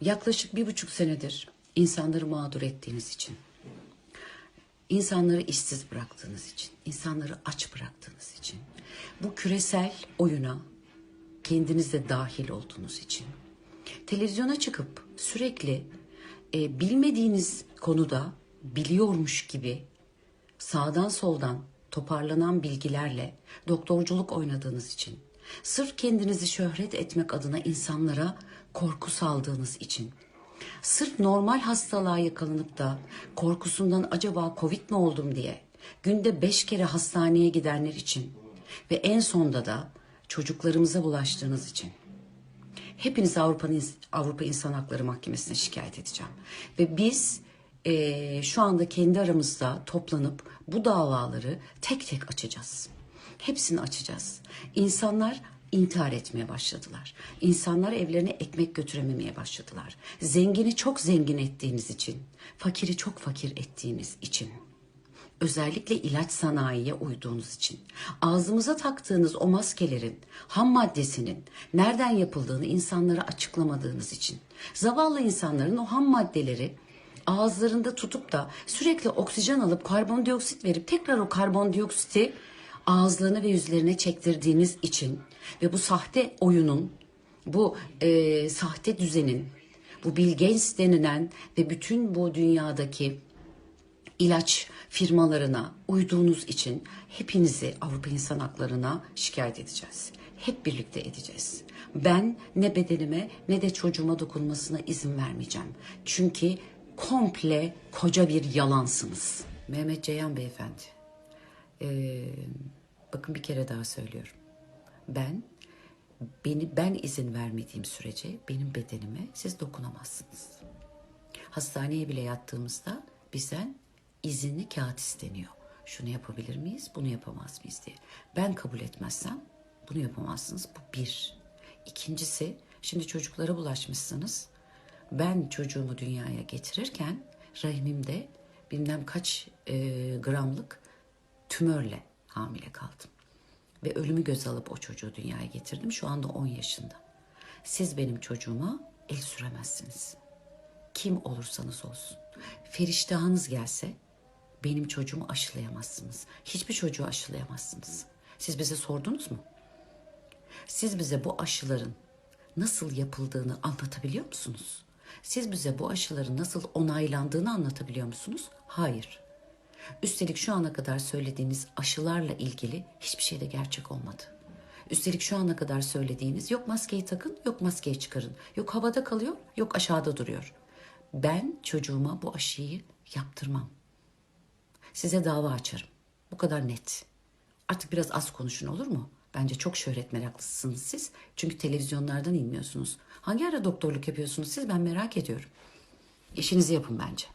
yaklaşık bir buçuk senedir insanları mağdur ettiğiniz için, insanları işsiz bıraktığınız için, insanları aç bıraktığınız için, bu küresel oyuna kendiniz de dahil olduğunuz için, televizyona çıkıp sürekli e, bilmediğiniz konuda biliyormuş gibi sağdan soldan toparlanan bilgilerle doktorculuk oynadığınız için, sırf kendinizi şöhret etmek adına insanlara korku saldığınız için, sırf normal hastalığa yakalanıp da korkusundan acaba Covid mi oldum diye günde beş kere hastaneye gidenler için ve en sonda da çocuklarımıza bulaştığınız için hepinizi Avrupa'nın Avrupa İnsan Hakları Mahkemesi'ne şikayet edeceğim. Ve biz eee, şu anda kendi aramızda toplanıp bu davaları tek tek açacağız. Hepsini açacağız. İnsanlar intihar etmeye başladılar. İnsanlar evlerine ekmek götürememeye başladılar. Zengini çok zengin ettiğiniz için, fakiri çok fakir ettiğiniz için özellikle ilaç sanayiye uyduğunuz için ağzımıza taktığınız o maskelerin ham maddesinin nereden yapıldığını insanlara açıklamadığınız için zavallı insanların o ham maddeleri ağızlarında tutup da sürekli oksijen alıp karbondioksit verip tekrar o karbondioksiti ağızlarına ve yüzlerine çektirdiğiniz için ve bu sahte oyunun bu e, sahte düzenin bu Bill denilen ve bütün bu dünyadaki ilaç firmalarına uyduğunuz için hepinizi Avrupa İnsan Hakları'na şikayet edeceğiz. Hep birlikte edeceğiz. Ben ne bedenime ne de çocuğuma dokunmasına izin vermeyeceğim. Çünkü komple koca bir yalansınız. Mehmet Ceyhan Beyefendi. Ee, bakın bir kere daha söylüyorum. Ben beni ben izin vermediğim sürece benim bedenime siz dokunamazsınız. Hastaneye bile yattığımızda bizden izinli kağıt isteniyor. Şunu yapabilir miyiz, bunu yapamaz mıyız diye. Ben kabul etmezsem bunu yapamazsınız. Bu bir. İkincisi, şimdi çocuklara bulaşmışsınız. Ben çocuğumu dünyaya getirirken rahimimde bilmem kaç e, gramlık tümörle hamile kaldım. Ve ölümü göze alıp o çocuğu dünyaya getirdim. Şu anda 10 yaşında. Siz benim çocuğuma el süremezsiniz kim olursanız olsun. Feriştahınız gelse benim çocuğumu aşılayamazsınız. Hiçbir çocuğu aşılayamazsınız. Siz bize sordunuz mu? Siz bize bu aşıların nasıl yapıldığını anlatabiliyor musunuz? Siz bize bu aşıların nasıl onaylandığını anlatabiliyor musunuz? Hayır. Üstelik şu ana kadar söylediğiniz aşılarla ilgili hiçbir şey de gerçek olmadı. Üstelik şu ana kadar söylediğiniz yok maskeyi takın, yok maskeyi çıkarın. Yok havada kalıyor, yok aşağıda duruyor. Ben çocuğuma bu aşıyı yaptırmam. Size dava açarım. Bu kadar net. Artık biraz az konuşun olur mu? Bence çok şöhret meraklısınız siz. Çünkü televizyonlardan inmiyorsunuz. Hangi ara doktorluk yapıyorsunuz siz ben merak ediyorum. İşinizi yapın bence.